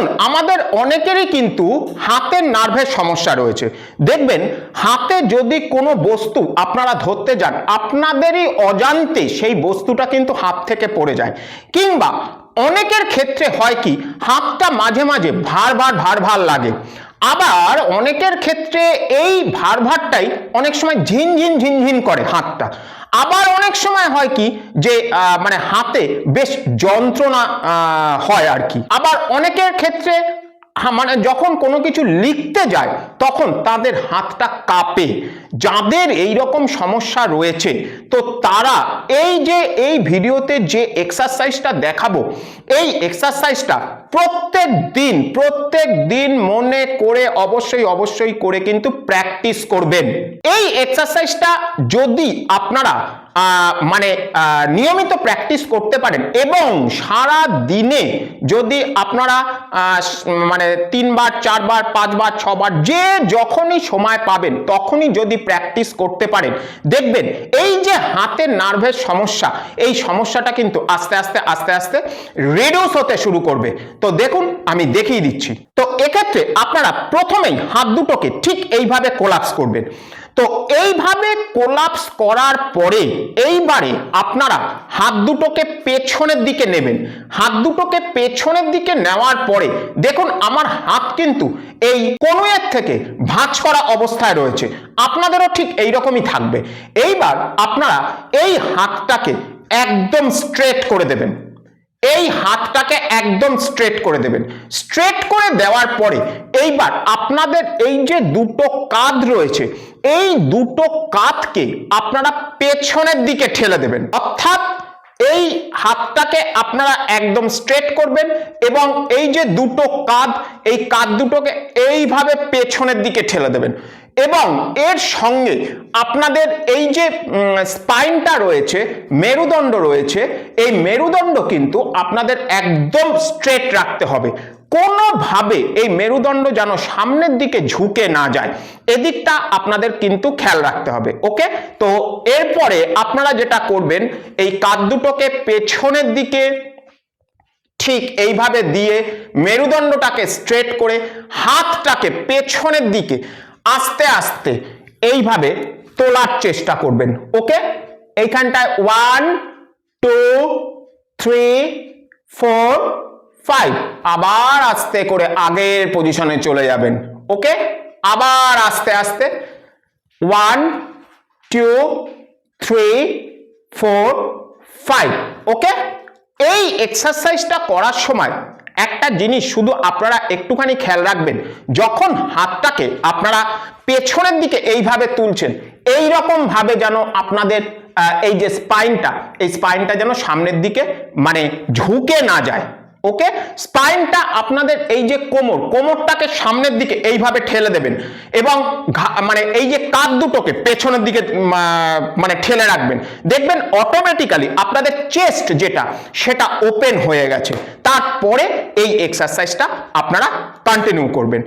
দেখুন, আমাদের অনেকেরই কিন্তু হাতের নার্ভের সমস্যা রয়েছে। দেখবেন, হাতে যদি কোনো বস্তু আপনারা ধরতে যান, আপনাদেরই অজান্তে সেই বস্তুটা কিন্তু হাত থেকে পড়ে যায়। কিংবা অনেকের ক্ষেত্রে হয় কি, হাতটা মাঝে মাঝে ভার ভার ভার ভার লাগে। আবার অনেকের ক্ষেত্রে এই ভার, ভারটাই অনেক সময় ঝিনঝিন ঝিনঝিন করে হাতটা। আবার অনেক সময় হয় কি যে মানে হাতে বেশ যন্ত্রণা হয় আর কি। আবার অনেকের ক্ষেত্রে মানে যখন কোনো কিছু লিখতে যায়, তখন তাদের হাতটা কাঁপে। যাদের এই রকম সমস্যা রয়েছে, তো তারা এই যে, এই ভিডিওতে যে এক্সারসাইজটা দেখাবো, এই এক্সারসাইজটা প্রত্যেক দিন প্রত্যেক দিন মনে করে, অবশ্যই অবশ্যই করে কিন্তু প্র্যাকটিস করবেন। এই এক্সারসাইজটা যদি আপনারা মানে নিয়মিত প্র্যাকটিস করতে পারেন এবং সারা দিনে যদি আপনারা মানে তিনবার, চারবার, পাঁচবার, ছবার, যে যখনই সময় পাবেন, তখনই যদি প্র্যাকটিস করতে পারেন, দেখবেন এই যে হাতের নার্ভের সমস্যা, এই সমস্যাটা কিন্তু আস্তে আস্তে আস্তে আস্তে রিডিউস হতে শুরু করবে। তো দেখুন, আমি দেখিয়ে দিচ্ছি। তো এক্ষেত্রে আপনারা প্রথমেই হাত দুটোকে ঠিক এইভাবে কোলাপস করবেন। তো এইভাবে কোলাপস করার পরে এইবারে আপনারা হাত দুটোকে পেছনের দিকে নেবেন। হাত দুটোকে পেছনের দিকে নেওয়ার পরে দেখুন, আমার হাত কিন্তু এই কনুয়ের থেকে ভাঁজ করা অবস্থায় রয়েছে। আপনাদেরও ঠিক এই রকমই থাকবে। এইবার আপনারা এই হাতটাকে একদম স্ট্রেট করে দেবেন। এই হাতটাকে একদম স্ট্রেট করে দেবেন। স্ট্রেট করে দেওয়ার পরে এইবার আপনাদের এই যে দুটো কাঁধ রয়েছে, এই দুটো কাঁধকে আপনারা পেছনের দিকে ঠেলে দেবেন। অর্থাৎ এই হাতটাকে আপনারা একদম স্ট্রেট করবেন এবং এই যে দুটো কাঁধ, এই কাঁধ দুটোকে এইভাবে পেছনের দিকে ঠেলে দেবেন। এবং এর সঙ্গে আপনাদের এই যে স্পাইনটা রয়েছে, মেরুদণ্ড রয়েছে, এই মেরুদণ্ড কিন্তু আপনাদের একদম স্ট্রেট রাখতে হবে। কোনোভাবে এই মেরুদণ্ড যেন সামনের দিকে ঝুঁকে না যায়, এদিকটা আপনাদের কিন্তু খেয়াল রাখতে হবে, ওকে? তো এরপরে আপনারা যেটা করবেন, এই কাঁধ দুটোকে পেছনের দিকে ঠিক এইভাবে দিয়ে মেরুদণ্ডটাকে স্ট্রেট করে হাতটাকে পেছনের দিকে আস্তে আস্তে এইভাবে তোলার চেষ্টা করবেন। ওকে? এইখানটায় one two three four five আবার আস্তে করে আগের পজিশনে চলে যাবেন। ওকে? আবার আস্তে আস্তে। One two three four five okay? এই এক্সারসাইজটা করার সময় একটা জিনিস শুধু আপনারা একটুখানি খেয়াল রাখবেন, যখন হাতটাকে আপনারা পেছনের দিকে এইভাবে তুলছেন এই রকম ভাবে যেন আপনাদের এই যে স্পাইনটা, এই স্পাইনটা যেন সামনের দিকে মানে ঝুঁকে না যায়, ওকে? স্পাইনটা আপনাদের এই যে কোমর, কোমরটাকে সামনের দিকে এইভাবে ঠেলে দেবেন এবং মানে এই যে কাঁধ দুটোকে পেছনের দিকে মানে ঠেলে রাখবেন। দেখবেন অটোমেটিক্যালি আপনাদের চেস্ট যেটা, সেটা ওপেন হয়ে গেছে। তারপরে এই এক্সারসাইজটা আপনারা কন্টিনিউ করবেন।